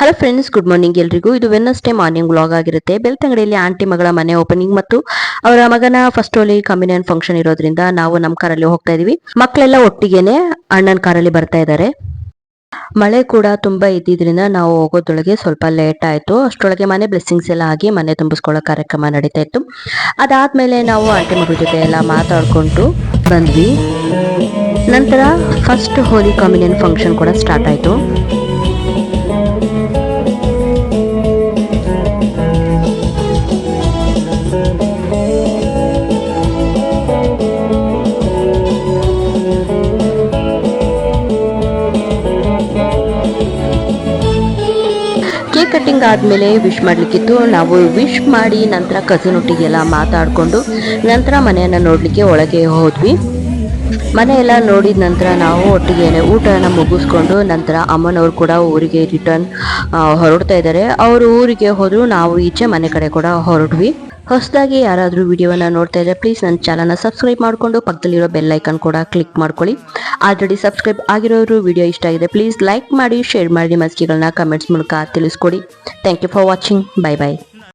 Hello friends good morning ಎಲ್ರಿಗೂ. ಇದು ವೆನ್ನಸ್ಡೇ morning vlog ಆಗಿರುತ್ತೆ. ಬೆಳ್ತಂಗಡಿಯಲ್ಲಿ ಆಂಟಿ ಮಗಳ ಮನೆ ಓಪನಿಂಗ್ ಮತ್ತು ಅವರ ಮಗನ ಫಸ್ಟ್ ಓಲಿ ಕಮ್ಯುನಿಯನ್ ಫಂಕ್ಷನ್ ಇರೋದ್ರಿಂದ ನಾವು ನಮ್ಮ ಕಾರಲ್ಲಿ ಹೋಗ್ತಾ ಇದೀವಿ. ಮಕ್ಕಳೆಲ್ಲ ಒಟ್ಟಿಗೆನೆ ಅಣ್ಣನ ಕಾರಲ್ಲಿ ಬರ್ತಾ ಇದ್ದಾರೆ. ಮಳೆ ಕೂಡ ತುಂಬಾ ಇದ್ದಿದ್ರಿಂದ ನಾವು ಹೋಗೋದೊಳಗೆ ಸ್ವಲ್ಪ ಲೇಟ್ ಆಯ್ತು. ಅಷ್ಟರೊಳಗೆ ಮನೆ ಬ್ಲೆಸ್ಸಿಂಗ್ಸ್ ಎಲ್ಲ ಆಗಿ ಮನೆ ತುಂಬಿಸ್ಕೊಳ್ಳೋ ಕಾರ್ಯಕ್ರಮ ನಡೀತಾ ಇತ್ತು. ಅದಾದ್ಮೇಲೆ ನಾವು ಆಂಟಿ ಮಗಳ ಜೊತೆ ಎಲ್ಲ ಮಾತಾಡ್ಕೊಂಡು ಬಂದ್ವಿ. ನಂತರ ಫಸ್ಟ್ ಹೋಲಿ ಕಮ್ಯುನಿಯನ್ ಫಂಕ್ಷನ್ ಕೂಡ ಸ್ಟಾರ್ಟ್ ಆಯ್ತು. ಕೇಕ್ ಕಟ್ಟಿಂಗ್ ಆದಮೇಲೆ ವಿಶ್ ಮಾಡಲಿಕ್ಕಿತ್ತು. ನಾವು ವಿಶ್ ಮಾಡಿ ನಂತರ ಕಸಿನ್ ಒಟ್ಟಿಗೆಲ್ಲ ಮಾತಾಡ್ಕೊಂಡು ನಂತರ ಮನೆಯನ್ನ ನೋಡಲಿಕ್ಕೆ ಒಳಗೆ ಹೋದ್ವಿ. ಮನೆಯೆಲ್ಲ ನೋಡಿದ ನಂತರ ನಾವು ಒಟ್ಟಿಗೆ ಊಟನ ಮುಗಿಸ್ಕೊಂಡು ನಂತರ ಅಮ್ಮನವ್ರು ಕೂಡ ಊರಿಗೆ ರಿಟರ್ನ್ ಹೊರಡ್ತಾ ಇದ್ದಾರೆ. ಅವರು ಊರಿಗೆ ಹೋದರೂ, ನಾವು ಈಚೆ ಮನೆ ಕಡೆ ಕೂಡ ಹೊರಡ್ವಿ. ಹೊಸದಾಗಿ ಯಾರಾದರೂ ವಿಡಿಯೋನ ನೋಡ್ತಾ ಇದ್ರೆ ಪ್ಲೀಸ್ ನನ್ನ ಚಾನಲ್ನ ಸಬ್ಸ್ಕ್ರೈಬ್ ಮಾಡಿಕೊಂಡು ಪಕ್ಕದಲ್ಲಿರೋ ಬೆಲ್ ಐಕನ್ ಕೂಡ ಕ್ಲಿಕ್ ಮಾಡ್ಕೊಳ್ಳಿ. ಆಲ್ರೆಡಿ ಸಬ್ಸ್ಕ್ರೈಬ್ ಆಗಿರೋರು ವಿಡಿಯೋ ಇಷ್ಟ ಆಗಿದೆ ಪ್ಲೀಸ್ ಲೈಕ್ ಮಾಡಿ ಶೇರ್ ಮಾಡಿ ಮಸ್ಕಿಗಳನ್ನ ಕಮೆಂಟ್ಸ್ ಮೂಲಕ ತಿಳಿಸ್ಕೊಡಿ. Thank you for watching bye bye